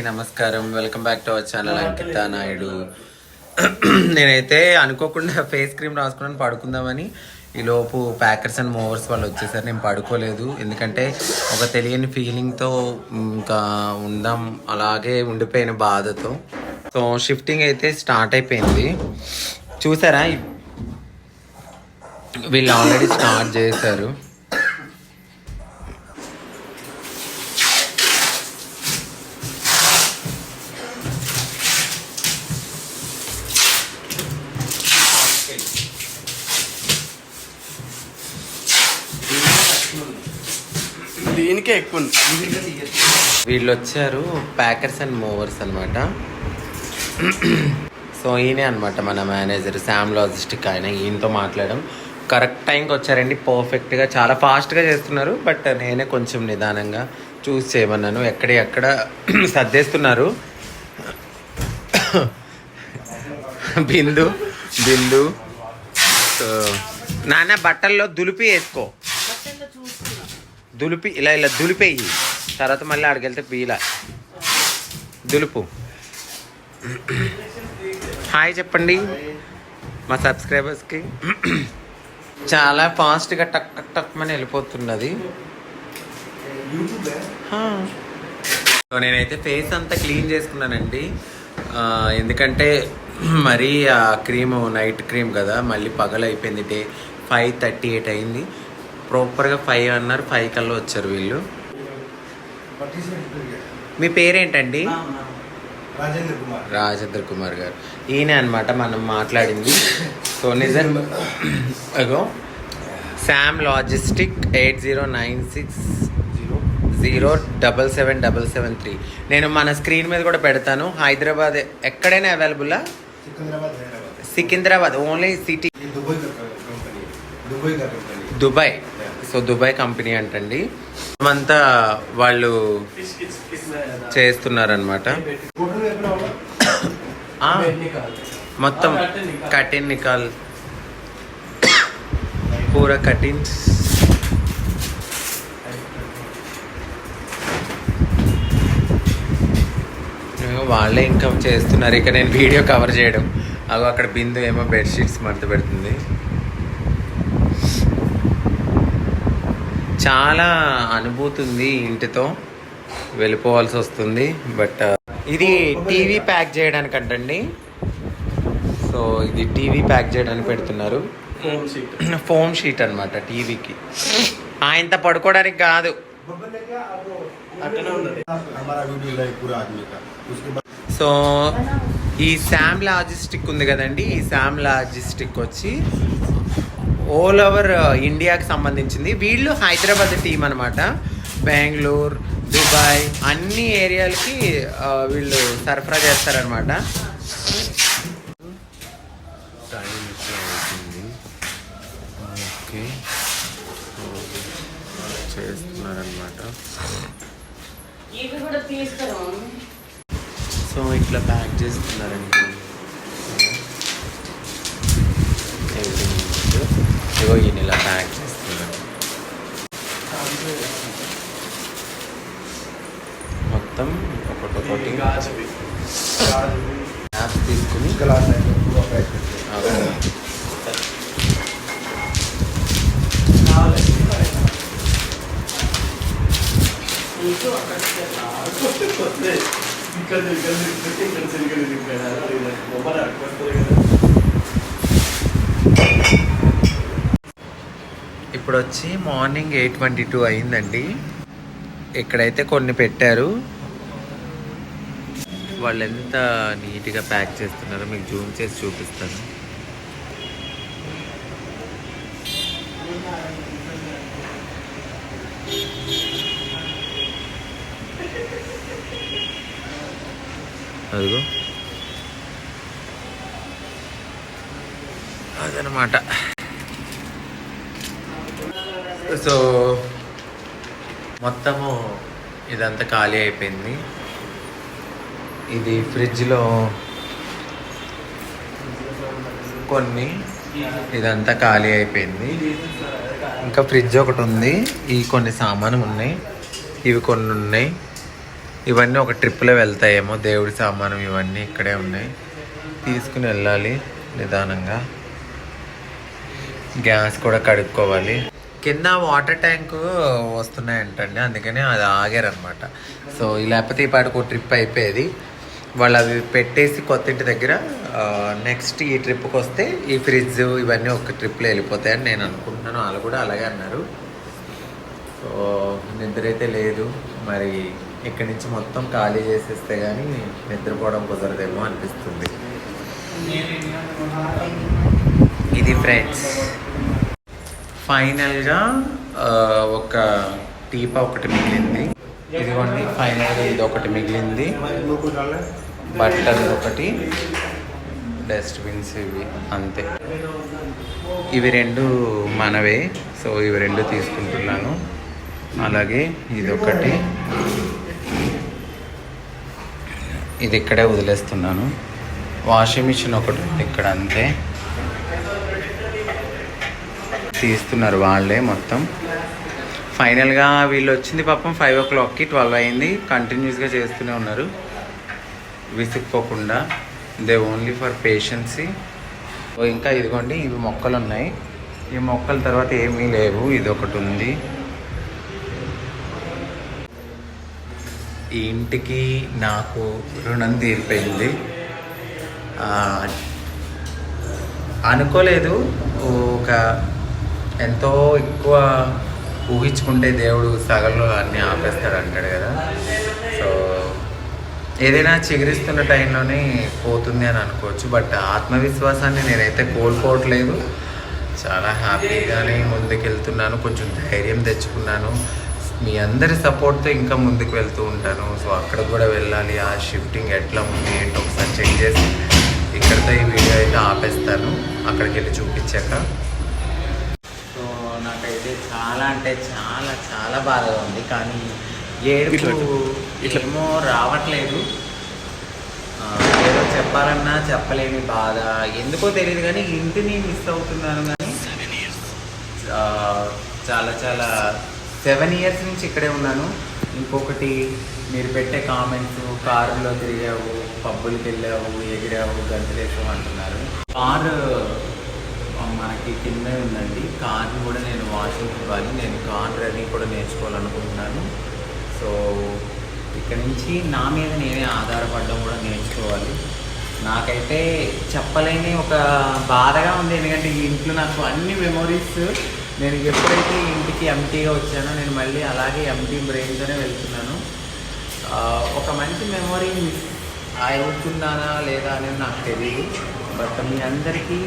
అందరికీ నమస్కారం. Welcome back to our channel Ankita Naidu. నేనైతే అనుకోకుండా ఫేస్ క్రీమ్ రాసుకున్నాను పడుకుందామని. ఈ లోపు ప్యాకర్స్ అండ్ మూవర్స్ వాళ్ళు వచ్చేసారు నేను పడుకోలేదు. ఎందుకంటే ఒక తెలియని ఫీలింగ్తో ఇంకా ఉందాం అలాగే ఉండిపోయిన బాధతో. సో షిఫ్టింగ్ అయితే స్టార్ట్ అయిపోయింది. చూసారా? వీళ్ళు ఆల్రెడీ స్టార్ట్ చేశారు. దీనికే ఎక్కువ వీళ్ళు వచ్చారు ప్యాకర్స్ అండ్ మూవర్స్ అనమాట సో ఈయనే అనమాట మన మేనేజర్ శామ్ లాజిస్టిక్ ఆయన ఈయనతో మాట్లాడడం. కరెక్ట్ టైంకి వచ్చారండి పర్ఫెక్ట్గా చాలా ఫాస్ట్గా చేస్తున్నారు బట్ నేనే కొంచెం నిదానంగా చూస్ చేయమన్నాను. ఎక్కడ ఎక్కడ సర్దేస్తున్నారు. బిందు బిందు. సో నాన్న బట్టల్లో దులిపి వేసుకో. దులిపి ఇలా ఇలా దులిపేయి. తర్వాత మళ్ళీ ఆడికి వెళ్తే బీలా దులుపు. హాయ్ చెప్పండి. మా సబ్స్క్రైబర్స్కి. చాలా ఫాస్ట్గా టక్ టక్ టక్ అని వెళ్ళిపోతున్నది. సో నేనైతే ఫేస్ అంతా క్లీన్ చేసుకున్నానండి. ఎందుకంటే మరీ ఆ క్రీమ్ నైట్ క్రీమ్ కదా మళ్ళీ పగలైపోయింది డే. ఫైవ్ థర్టీ ఎయిట్ అయింది. ప్రాపర్గా ఫైవ్ అన్నారు ఫైవ్ కల్లా వచ్చారు వీళ్ళు. మీ పేరేంటండి? రాజేంద్ర కుమార్. రాజేంద్ర కుమార్ గారు. ఈయన అనమాట మనం మాట్లాడింది. సో నిజం అగో. Sam logistic eight zero nine six zero zero double seven double seven three. నేను మన స్క్రీన్ మీద కూడా పెడతాను. హైదరాబాద్ ఎక్కడైనా అవైలబుల్లా Hyderabad. Secunderabad only city. Dubai so Dubai company అంటండి. అంతా వాళ్ళు చేస్తున్నారనమాట మొత్తం కటిన్ నికాల్ పూర కటిన్ వాళ్ళే ఇంకా చేస్తున్నారు. ఇక నేను వీడియో కవర్ చేయడం. అవి అక్కడ బిందు ఏమో బెడ్షీట్స్ మడత పెడుతుంది. చాలా అనుభూతి ఉంది ఇంటితో. వెళ్ళిపోవాల్సి వస్తుంది బట్ ఇది టీవీ ప్యాక్ చేయడానికి అంటండి సో ఇది టీవీ ప్యాక్ చేయడానికి పెడుతున్నారు. ఫోమ్ షీట్ అనమాట టీవీకి. ఆయంత పడుకోవడానికి కాదు. సో ఈ శామ్ లాజిస్టిక్ ఉంది కదండి ఈ శామ్ లాజిస్టిక్ వచ్చి ఆల్ ఓవర్ ఇండియాకి సంబంధించింది. వీళ్ళు హైదరాబాద్ టీం అనమాట బెంగళూరు దుబాయ్ అన్ని ఏరియాలకి వీళ్ళు సరఫరా చేస్తారనమాట ఓకే చేస్తున్నారనమాట సో ఇట్లా ప్యాక్ చేస్తున్నారండి. ఇగో ఈ ఇలా ప్యాక్ చేస్తున్నాను మొత్తం ఒకటొకటి యాప్ తీసుకుని ఇక్కడ ఇక్కడ ఇక్కడ ఇక్కడ ఇక్కడ మొబైల్ అక్కడ ఇప్పుడు వచ్చి మార్నింగ్ ఎయిట్ ట్వంటీ టూ అయిందండి. ఇక్కడైతే కొన్ని పెట్టారు. వాళ్ళు ఎంత నీట్గా ప్యాక్ చేస్తున్నారో మీకు జూమ్ చేసి చూపిస్తాను. అదిగో. అదనమాట. సో మొత్తము ఇదంతా ఖాళీ అయిపోయింది. ఇది ఫ్రిడ్జ్లో కొన్ని ఇదంతా ఖాళీ అయిపోయింది. ఇంకా ఫ్రిడ్జ్ ఒకటి ఉంది. ఈ కొన్ని సామాను ఉన్నాయి. ఇవి కొన్ని ఉన్నాయి. ఇవన్నీ ఒక ట్రిప్లో వెళ్తాయేమో. దేవుడి సామానం ఇవన్నీ ఇక్కడే ఉన్నాయి. తీసుకుని వెళ్ళాలి నిదానంగా. గ్యాస్ కూడా కడుక్కోవాలి. కింద వాటర్ ట్యాంక్ వస్తున్నాయంటండి. అందుకని అది ఆగారనమాట సో ఈ లేకపోతే ఈ పాటికి ట్రిప్ అయిపోయేది. వాళ్ళు అవి పెట్టేసి కొత్త ఇంటి దగ్గర నెక్స్ట్ ఈ ట్రిప్కి వస్తే ఈ ఫ్రిడ్జ్ ఇవన్నీ ఒక ట్రిప్లో వెళ్ళిపోతాయని నేను అనుకుంటున్నాను. వాళ్ళు కూడా అలాగే అన్నారు. సో నిద్ర అయితే లేదు. మరి ఇక్కడి నుంచి మొత్తం ఖాళీ చేసేస్తే కానీ నిద్రపోవడం కుదరదేమో అనిపిస్తుంది. ఇది ఫ్రెండ్స్. ఫైనల్గా ఒక టీపా ఒకటి మిగిలింది. ఇదిగోండి ఫైనల్గా ఇది ఒకటి మిగిలింది. బట్టలు ఒకటి డస్ట్బిన్స్ ఇవి అంతే. ఇవి రెండు మనవే సో ఇవి రెండు తీసుకుంటున్నాను. అలాగే ఇది ఒకటి. ఇది ఇక్కడే వదిలేస్తున్నాను. వాషింగ్ మిషన్ ఒకటి ఇక్కడ అంతే. తీస్తున్నారు వాళ్ళే మొత్తం. ఫైనల్గా వీళ్ళు వచ్చింది పాపం ఫైవ్ ఓ క్లాక్కి ట్వెల్వ్ అయింది కంటిన్యూస్గా చేస్తూనే ఉన్నారు. విసుక్కోకుండా. దే ఓన్లీ ఫర్ పేషెన్సీ ఇంకా ఇదిగోండి ఇవి మొక్కలు ఉన్నాయి ఈ మొక్కల తర్వాత ఏమీ లేవు. ఇది ఒకటి ఉంది. ఈ ఇంటికి నాకు రుణం తీరిపోయింది. అనుకోలేదు. ఒక ఎంతో ఎక్కువ ఊహించుకుంటే దేవుడు సగంలో అన్నీ ఆపేస్తాడు అంటాడు కదా. సో ఏదైనా చిగురిస్తున్న టైంలోనే పోతుంది అని అనుకోవచ్చు బట్ ఆత్మవిశ్వాసాన్ని నేనైతే కోల్పోవట్లేదు. చాలా హ్యాపీగానే ముందుకెళ్తున్నాను కొంచెం ధైర్యం తెచ్చుకున్నాను. మీ అందరి సపోర్ట్తో ఇంకా ముందుకు వెళ్తూ ఉంటాను. సో అక్కడ కూడా వెళ్ళాలి ఆ షిఫ్టింగ్ ఎట్లా ఉంది ఏంటో ఒకసారి చెక్ చేసి ఇక్కడితో ఈ వీడియో అయితే ఆపేస్తాను. అక్కడికి వెళ్ళి చూపించాక. నాకైతే చాలా అంటే చాలా చాలా బాధగా ఉంది. కానీ ఏడుపు ఏమో రావట్లేదు. ఏదో చెప్పాలన్నా చెప్పలేని బాధ. ఎందుకో తెలియదు కానీ ఇంటిని మిస్ అవుతున్నాను కానీ చాలా చాలా సెవెన్ ఇయర్స్ నుంచి ఇక్కడే ఉన్నాను. ఇంకొకటి మీరు పెట్టే కామెంట్స్ కారులో తిరిగావు పబ్బులకి వెళ్ళావు ఎగిరావు గంతులేసావు అంటున్నారు. కారు మనకి కింద ఉందండి. కార్ని కూడా నేను వాషింగ్ ఇవ్వాలి. నేను కార్ డ్రైవింగ్ కూడా నేర్చుకోవాలనుకుంటున్నాను. సో ఇక్కడ నుంచి నా మీద నేనే ఆధారపడడం కూడా నేర్చుకోవాలి. నాకైతే చెప్పలేని ఒక బాధగా ఉంది. ఎందుకంటే ఈ ఇంట్లో నాకు అన్ని మెమొరీస్ నేను ఎప్పుడైతే ఇంటికి ఎంటీగా వచ్చానో నేను మళ్ళీ అలాగే ఎంటీ బ్రెయిన్తోనే వెళ్తున్నాను. ఒక మంచి మెమొరీ మిస్ అవుతున్నానా లేదా అనేది నాకు తెలియదు బట్ మీ అందరికీ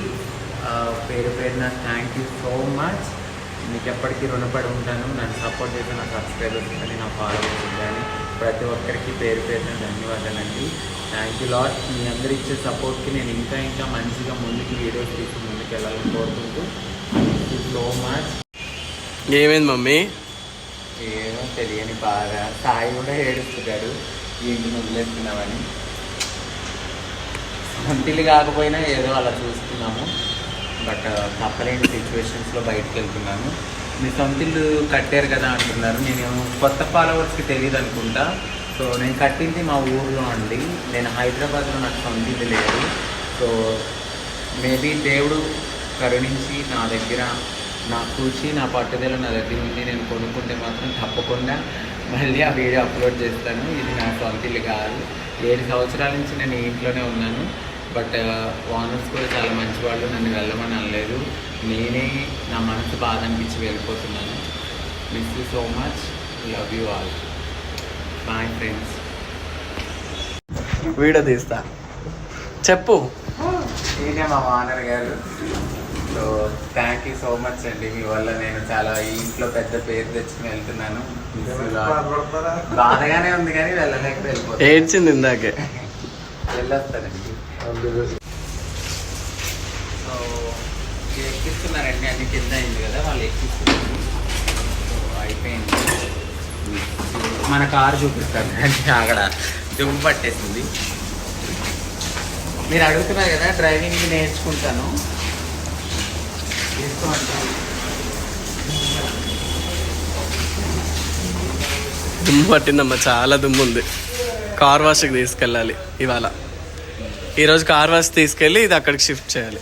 పేరు పేరున థ్యాంక్ యూ సో మచ్ మీకు ఎప్పటికీ రుణపడి ఉంటాను. నన్ను సపోర్ట్ చేసిన నా సబ్స్క్రైబర్స్ కానీ నా ఫాలోవర్స్ కానీ ప్రతి ఒక్కరికి పేరు పేరున ధన్యవాదాలండి. థ్యాంక్ యూ లాట్ మీ అందరు ఇచ్చే సపోర్ట్కి నేను ఇంకా ఇంకా మంచిగా ముందుకు వీడియోస్ తీసి ముందుకు వెళ్ళాలని కోరుకుంటూ థ్యాంక్ యూ సో మచ్ ఏమైంది మమ్మీ? ఏమో తెలియని బాధ. సాయి కూడా ఏడుస్తున్నాడు. ఇంటిని వదిలేస్తున్నామని సొంతిల్లు కాకపోయినా ఏదో అలా చూస్తున్నాము. బట్ తప్పలేని సిచ్యువేషన్స్లో బయటకు వెళ్తున్నాను మీ సొంతిల్లు కట్టారు కదా అంటున్నారు. నేను కొత్త ఫాలోవర్స్కి తెలియదు అనుకుంటా. సో నేను కట్టింది మా ఊర్లో అండి. నేను హైదరాబాద్లో నాకు సొంతిల్లు లేదు. సో మేబీ దేవుడు కరుణించి నా దగ్గర నా కూర్చి నా పట్టుదల నా దగ్గర ఉంది నేను కొనుక్కుంటే మాత్రం తప్పకుండా మళ్ళీ ఆ వీడియో అప్లోడ్ చేస్తాను. ఇది నా సొంత ఇల్లు కాదు. ఏడు సంవత్సరాల నుంచి నేను ఈ ఇంట్లోనే ఉన్నాను. బట్ ఓనర్స్ కూడా చాలా మంచి వాళ్ళు నన్ను వెళ్ళమని అనలేదు. నేనే నా మనసు బాధ అనిపించి వెళ్ళిపోతున్నాను. Miss you so much love you all bye friends video తీస్తా. చెప్పు. ఈయనే మా owner garu. So thank you so much అండి. మీ వల్ల నేను చాలా ఈ ఇంట్లో పెద్ద పేరు తెచ్చుకుని వెళ్తున్నాను. బాధగానే ఉంది కానీ వెళ్ళలేక వెళ్ళిపోతాను ఏడ్చింది ఇందాకే. వెళ్ళొస్తానండి. సో ఎక్కిస్తున్నారండి అన్ని కింద అయింది కదా వాళ్ళు ఎక్కిస్తున్నారు. అయిపోయింది. మన కారు చూపిస్తారు అంటే అక్కడ దుమ్ము పట్టేసింది. మీరు అడుగుతున్నారు కదా డ్రైవింగ్ నేర్చుకుంటాను. దుమ్ము పట్టిందమ్మా చాలా దుమ్ము ఉంది. కార్ వాష్కి తీసుకెళ్ళాలి ఇవాళ. ఈరోజు కార్ వాష్ తీసుకెళ్ళి ఇది అక్కడికి షిఫ్ట్ చేయాలి.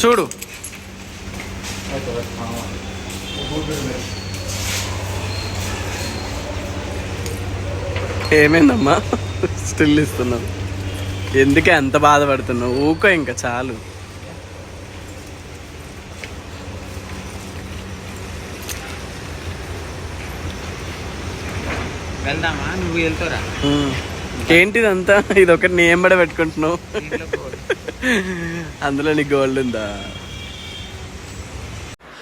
చూడు. ఏమైందమ్మా? స్టిల్ ఇస్తున్నావు. ఎందుకే ఎంత బాధపడుతున్నావు? ఊకో ఇంకా చాలు. వెళ్దామా? నువ్వు వెళ్తారా. ఏంటిదంతా? ఇది ఒకటి నీ ఎంబడ పెట్టుకుంటున్నావు. అందులో నీ గోల్డ్ ఉందా?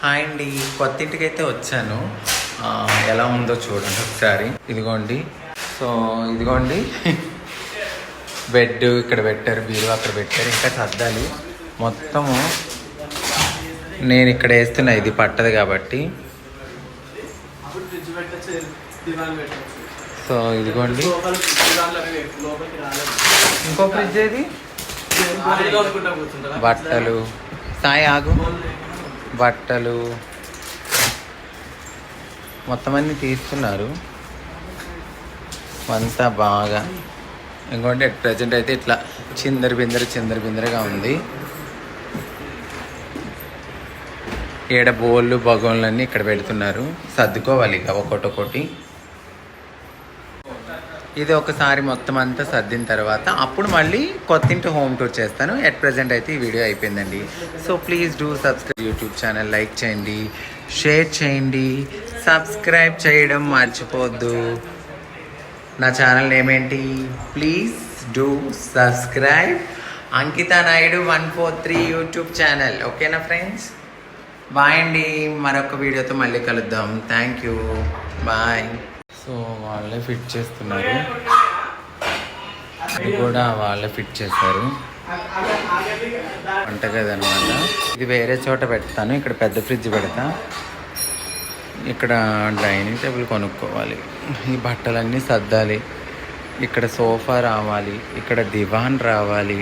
హాయ్ అండి. కొత్త ఇంటికి అయితే వచ్చాను ఎలా ఉందో చూడండి ఒకసారి. ఇదిగోండి. సో ఇదిగోండి. బెడ్ ఇక్కడ పెట్టారు బీరు అక్కడ పెట్టారు. ఇంకా సర్దాలి. మొత్తము నేను ఇక్కడ వేస్తున్నా. ఇది పట్టదు కాబట్టి. సో ఇదిగోండి. ఇంకో ఫ్రిడ్జ్ ఏది? బట్టలు. సాయి ఆగు. బట్టలు. మొత్తం అన్ని తీస్తున్నారు. అంతా బాగా. ఇంకోటి ప్రజెంట్ అయితే ఇట్లా చిందరి బిందరి చిందరి బిందరిగా ఉంది. ఈడ బోళ్ళు బగోన్లు అన్నీ ఇక్కడ పెడుతున్నారు. సర్దుకోవాలి ఇక ఒకటి ఒకటి ఇది ఒకసారి మొత్తం అంతా సర్దిన తర్వాత అప్పుడు మళ్ళీ కొత్తింటి హోమ్ టూర్ చేస్తాను. ఎట్ ప్రజెంట్ అయితే ఈ వీడియో అయిపోయిందండి. So please do subscribe YouTube channel like చేయండి షేర్ చేయండి సబ్స్క్రైబ్ చేయడం మర్చిపోద్దు. నా channel ఏమేంటి please do subscribe Ankita Naidu one four three YouTube channel ఓకేనా ఫ్రెండ్స్ బాయ్ అండి. మరొక వీడియోతో మళ్ళీ కలుద్దాం. థ్యాంక్ యూ బాయ్ సో వాళ్ళే ఫిట్ చేస్తున్నారు. ఇది కూడా వాళ్ళే ఫిట్ చేశారు. వంటగది అనమాట ఇది వేరే చోట పెడతాను. ఇక్కడ పెద్ద ఫ్రిడ్జ్ పెడతా. ఇక్కడ డైనింగ్ టేబుల్ కొనుక్కోవాలి. ఈ బట్టలన్నీ సర్దాలి. ఇక్కడ సోఫా రావాలి. ఇక్కడ దివాన్ రావాలి.